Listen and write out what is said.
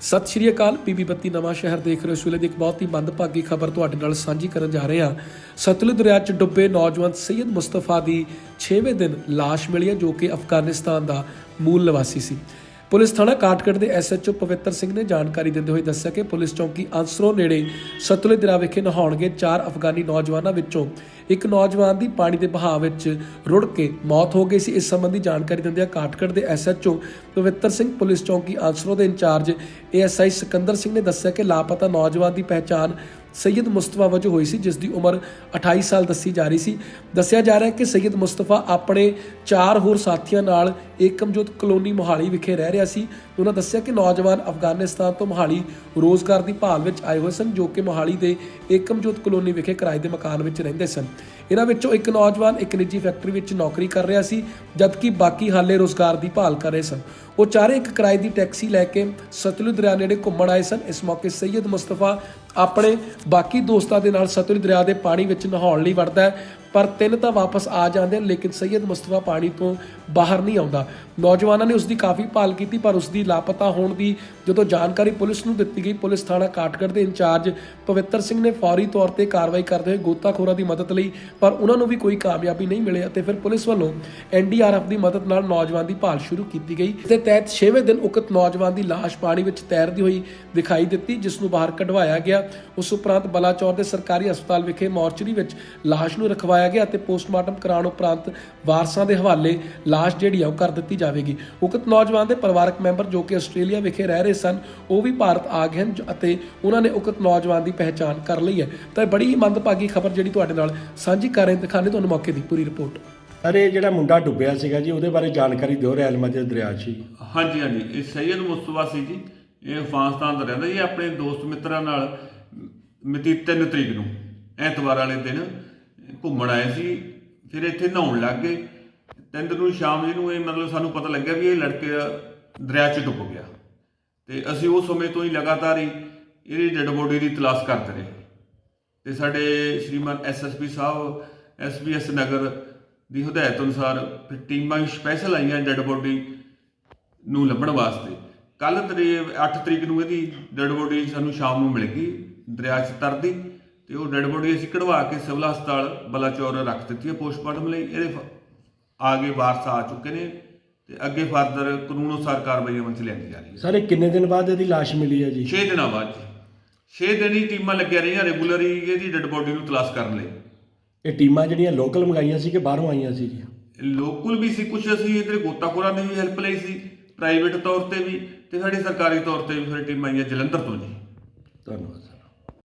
ਸਤਿ ਸ਼੍ਰੀ ਅਕਾਲ ਪੀਬੀ ਬੱਤੀ ਨਵਾਂ ਸ਼ਹਿਰ ਦੇਖ ਰਹੇ ਹੋ ਇਸ ਵੇਲੇ ਦੀ ਇੱਕ ਬਹੁਤ ਹੀ ਮੰਦਭਾਗੀ ਖਬਰ ਤੁਹਾਡੇ ਨਾਲ ਸਾਂਝੀ ਕਰਨ ਜਾ ਰਹੇ ਹਾਂ। ਸਤਲੁਜ ਦਰਿਆ 'ਚ ਡੁੱਬੇ ਨੌਜਵਾਨ ਸੈਯਦ ਮੁਸਤਫਾ ਦੀ 6ਵੇਂ ਦਿਨ ਲਾਸ਼ ਮਿਲੀ ਹੈ, ਜੋ ਕਿ ਅਫਗਾਨਿਸਤਾਨ ਦਾ ਮੂਲ ਨਿਵਾਸੀ ਸੀ। ਪੁਲਿਸ ਥਾਣਾ ਕਾਟਗੜ ਦੇ ਐਸਐਚਓ ਪਵਿੱਤਰ ਸਿੰਘ ਨੇ ਜਾਣਕਾਰੀ ਦਿੰਦੇ ਹੋਏ ਦੱਸਿਆ ਕਿ ਪੁਲਿਸ ਚੌਕੀ ਅੰਸਰੋ ਨੇੜੇ ਸਤਲੁਜ ਦਰਿਆ ਵਿਖੇ ਨਹਾਉਣਗੇ ਚਾਰ ਅਫਗਾਨੀ ਨੌਜਵਾਨਾਂ ਵਿੱਚੋਂ ਇੱਕ ਨੌਜਵਾਨ ਦੀ ਪਾਣੀ ਦੇ ਬਹਾਅ ਵਿੱਚ ਰੁੜ ਕੇ ਮੌਤ ਹੋ ਗਈ ਸੀ। ਇਸ ਸੰਬੰਧੀ ਜਾਣਕਾਰੀ ਦਿੰਦਿਆਂ ਕਾਟਗੜ ਦੇ ਐਸਐਚਓ ਪਵਿੱਤਰ ਸਿੰਘ ਪੁਲਿਸ ਚੌਂਕੀ ਅੰਸਰੋ ਦੇ ਇੰਚਾਰਜ ਏਐਸਆਈ ਸਿਕੰਦਰ ਸਿੰਘ ਨੇ ਦੱਸਿਆ ਕਿ ਲਾਪਤਾ ਨੌਜਵਾਨ ਦੀ ਪਹਿਚਾਣ ਸੈਯਦ ਮੁਸਤਫਾ ਵਜੋਂ ਹੋਈ ਸੀ, ਜਿਸ ਦੀ ਉਮਰ 28 ਸਾਲ ਦੱਸੀ ਜਾ ਰਹੀ ਸੀ। ਦੱਸਿਆ ਜਾ ਰਿਹਾ ਹੈ ਕਿ ਸੈਯਦ ਮੁਸਤਫਾ ਆਪਣੇ ਚਾਰ ਹੋਰ ਸਾਥੀਆਂ ਨਾਲ ਏਕਮਜੋਤ ਕਲੋਨੀ ਮੋਹਾਲੀ ਵਿਖੇ ਰਹਿ ਰਿਹਾ ਸੀ ਉਹਨਾਂ ਦੱਸਿਆ ਕਿ ਨੌਜਵਾਨ ਅਫਗਾਨਿਸਤਾਨ ਤੋਂ ਮੋਹਾਲੀ ਰੋਜ਼ਗਾਰ ਦੀ ਭਾਲ ਵਿੱਚ ਆਏ ਹੋਏ ਸਨ, ਜੋ ਕਿ ਮੋਹਾਲੀ ਦੇ ਏਕਮਜੋਤ ਕਲੋਨੀ ਵਿਖੇ ਕਿਰਾਏ ਦੇ ਮਕਾਨ ਵਿੱਚ ਰਹਿੰਦੇ ਸਨ। ਇਹਨਾਂ ਵਿੱਚੋਂ ਇੱਕ ਨੌਜਵਾਨ, ਇੱਕ ਨਿੱਜੀ ਫੈਕਟਰੀ ਵਿੱਚ ਨੌਕਰੀ ਕਰ ਰਿਹਾ ਸੀ, ਜਦਕਿ ਬਾਕੀ ਹਾਲੇ ਰੋਜ਼ਗਾਰ ਦੀ ਭਾਲ ਕਰ ਰਹੇ ਸਨ। ਉਹ ਚਾਰੇ ਇੱਕ ਕਿਰਾਏ ਦੀ ਟੈਕਸੀ ਲੈ ਕੇ ਸਤਲੁਜ ਦਰਿਆ ਨੇੜੇ ਘੁੰਮਣ ਆਏ ਸਨ। ਇਸ ਮੌਕੇ ਸੈਯਦ ਮੁਸਤਫਾ ਆਪਣੇ ਬਾਕੀ ਦੋਸਤਾਂ ਦੇ ਨਾਲ ਸਤਲੁਜ ਦਰਿਆ ਦੇ ਪਾਣੀ ਵਿੱਚ ਨਹਾਉਣ ਲਈ ਵੜਦਾ ਹੈ, ਪਰ ਤਿੰਨ ਤਾਂ ਵਾਪਸ ਆ ਜਾਂਦੇ ਨੇ ਲੇਕਿਨ ਸੈਯਦ ਮੁਸਤਫਾ ਪਾਣੀ ਤੋਂ ਬਾਹਰ ਨਹੀਂ ਆਉਂਦਾ। ਨੌਜਵਾਨਾਂ ਨੇ ਉਸ ਦੀ ਕਾਫੀ ਭਾਲ ਕੀਤੀ, ਪਰ ਉਸ ਦੀ ਲਾਪਤਾ ਹੋਣ ਦੀ ਜਦੋਂ ਜਾਣਕਾਰੀ ਪੁਲਿਸ ਨੂੰ ਦਿੱਤੀ ਗਈ, ਪੁਲਿਸ ਥਾਣਾ ਕਾਟਗੜ ਦੇ ਇੰਚਾਰਜ ਪਵਿੱਤਰ ਸਿੰਘ ਨੇ ਫੌਰੀ ਤੌਰ ਤੇ ਕਾਰਵਾਈ ਕਰਦੇ ਹੋਏ ਗੋਤਾਖੋਰਾਂ ਦੀ ਮਦਦ ਲਈ, ਪਰ ਉਹਨਾਂ ਨੂੰ ਵੀ ਕੋਈ ਕਾਮਯਾਬੀ ਨਹੀਂ ਮਿਲੀ ਅਤੇ ਫਿਰ ਪੁਲਿਸ ਵੱਲੋਂ ਐਨਡੀਆਰਐਫ ਦੀ ਮਦਦ ਨਾਲ ਨੌਜਵਾਨ ਦੀ ਭਾਲ ਸ਼ੁਰੂ ਕੀਤੀ ਗਈ। ਇਸ ਦੇ ਤਹਿਤ 6ਵੇਂ ਦਿਨ ਉਕਤ ਨੌਜਵਾਨ ਦੀ ਲਾਸ਼ ਪਾਣੀ ਵਿੱਚ ਤੈਰਦੀ ਹੋਈ ਦਿਖਾਈ ਦਿੱਤੀ, ਜਿਸ ਨੂੰ ਬਾਹਰ ਕਢਵਾਇਆ ਗਿਆ। ਉਸ ਉਪਰੰਤ ਬਲਾਚੌਰ ਦੇ ਸਰਕਾਰੀ ਹਸਪਤਾਲ ਵਿਖੇ ਮੋਰਚਰੀ ਵਿੱਚ ਲਾਸ਼ ਨੂੰ ਰਖਵਾਇਆ ਗਿਆ ਅਤੇ ਪੋਸਟਮਾਰਟਮ ਕਰਾਉਣ ਉਪਰੰਤ ਵਾਰਸਾਂ ਦੇ ਹਵਾਲੇ ਲਾਸ਼ ਜਿਹੜੀ ਆ ਉਹ ਕਰ ਦਿੱਤੀ ਜਾਵੇਗੀ। ਉਕਤ ਨੌਜਵਾਨ ਦੇ ਪਰਿਵਾਰਕ ਮੈਂਬਰ ਜੋ ਕਿ ਆਸਟ੍ਰੇਲੀਆ ਵਿਖੇ ਰਹਿ ਰਹੇ ਸਨ ਉਹ ਵੀ ਭਾਰਤ ਆ ਗਏ ਹਨ ਅਤੇ ਉਹਨਾਂ ਨੇ ਉਕਤ ਨੌਜਵਾਨ ਦੀ ਪਹਿਚਾਣ ਕਰ ਲਈ ਹੈ। ਤਾਂ ਇਹ ਬੜੀ ਹੀ ਮੰਦਭਾਗੀ ਖਬਰ ਜਿਹੜੀ ਤੁਹਾਡੇ ਨਾਲ ਸਾਂਝੀ ਕਰ ਰਹੇ। ਦਿਖਾਣੇ ਤੁਹਾਨੂੰ ਮੌਕੇ ਦੀ ਪੂਰੀ ਰਿਪੋਰਟ। ਅਰੇ ਜਿਹੜਾ ਮੁੰਡਾ ਡੁੱਬਿਆ ਸੀਗਾ ਜੀ ਉਹਦੇ ਬਾਰੇ ਜਾਣਕਾਰੀ ਦਿਓ ਰੈਲ ਮਜਦ ਦਰਿਆ 'ਚ ਜੀ ਹਾਂਜੀ ਹਾਂਜੀ। ਇਹ ਸੈਯਦ ਮੁਸਤਫਾ ਸੀ ਜੀ। ਇਹ ਅਫਗਾਨਿਸਤਾਨ ਦਾ ਰਹਿੰਦਾ ਜੀ ਆਪਣੇ ਦੋਸਤ ਮਿੱਤਰਾਂ ਨਾਲ ਮਿਤੀ 3 ਤਰੀਕ ਨੂੰ ਐਤਵਾਰ ਵਾਲੇ ਦਿਨ ਘੁੰਮਣ ਆਏ ਸੀ। ਫਿਰ ਇੱਥੇ ਨਹਾਉਣ ਲੱਗ ਗਏ। ਤਿੰਨ ਦਿਨ ਨੂੰ ਸ਼ਾਮ ਜੀ ਨੂੰ ਇਹ ਮਤਲਬ ਸਾਨੂੰ ਪਤਾ ਲੱਗਿਆ ਵੀ ਇਹ ਲੜਕੇ ਦਰਿਆ 'ਚ ਡੁੱਬ ਗਿਆ। ਤੇ ਅਸੀਂ ਉਸ ਸਮੇਂ ਤੋਂ ਹੀ ਲਗਾਤਾਰ ਹੀ ਇਹਦੀ ਡੈਡ ਬੋਡੀ ਦੀ ਤਲਾਸ਼ ਕਰਦੇ ਰਹੇ। ਤੇ ਸਾਡੇ ਸ਼੍ਰੀਮਾਨ ਐਸਐਸਪੀ ਸਾਹਿਬ ਐਸਬੀਐਸ ਨਗਰ ਦੀ ਹਦਾਇਤ ਅਨੁਸਾਰ ਫਿਰ ਟੀਮਾਂ ਸਪੈਸ਼ਲ ਆਈਆਂ ਡੈੱਡ ਬੋਡੀ ਨੂੰ ਲੱਭਣ ਵਾਸਤੇ। ਕੱਲ ਤਰੀਕ 8 ਤਰੀਕ ਨੂੰ ਇਹਦੀ ਡੈਡ ਬੋਡੀ ਸਾਨੂੰ ਸ਼ਾਮ ਨੂੰ ਮਿਲ ਗਈ, ਦਰਿਆ 'ਚ ਤਰਦੀ ਤੇ ਉਹ ਡੈਡ ਬੋਡੀ ਅਸੀਂ ਕਢਵਾ ਕੇ ਸਿਵਲ ਹਸਪਤਾਲ ਬਲਾਚੌਰ ਰੱਖ ਦਿੱਤੀ ਹੈ ਪੋਸਟਮਾਰਟਮ ਲਈ। ਇਹਦੇ ਫ- ਆਗੇ ਵਾਰਸ ਆ ਚੁੱਕੇ ਨੇ ਤੇ ਅੱਗੇ ਫਰਦਰ ਕਾਨੂੰਨ ਅਨੁਸਾਰ ਕਾਰਵਾਈ ਅਮਲ 'ਚ ਲਿਆਂਦੀ ਜਾ ਰਹੀ ਹੈ। ਸਾਰੇ ਕਿੰਨੇ ਦਿਨ ਬਾਅਦ ਇਹਦੀ ਲਾਸ਼ ਮਿਲੀ ਹੈ ਜੀ? 6 ਦਿਨਾਂ ਬਾਅਦ 6 ਦਿਨ ਹੀ ਟੀਮਾਂ ਲੱਗੀਆਂ ਰਹੀਆਂ ਰੈਗੂਲਰ ਹੀ ਇਹਦੀ ਡੈਡ ਬੋਡੀ ਨੂੰ ਤਲਾਸ਼ ਕਰਨ ਲਈ। ਇਹ ਟੀਮਾਂ ਜਿਹੜੀਆਂ ਲੋਕਲ ਮੰਗਾਈਆਂ ਸੀ ਕਿ ਬਾਹਰੋਂ ਆਈਆਂ ਸੀ ਜੀ? ਲੋਕਲ ਵੀ ਸੀ ਕੁਝ ਅਸੀਂ ਇਧਰ ਗੋਤਾਖੋਰਾਂ ਨੇ ਵੀ ਹੈਲਪ ਲਈ ਸੀ ਪ੍ਰਾਈਵੇਟ ਤੌਰ ਤੇ ਵੀ ਤੇ ਸਾਡੀ ਸਰਕਾਰੀ ਤੌਰ ਤੇ ਵੀ ਫਿਰ ਟੀਮਾਂ ਆਈਆਂ ਜਲੰਧਰ ਤੋਂ ਜੀ। ਧੰਨਵਾਦ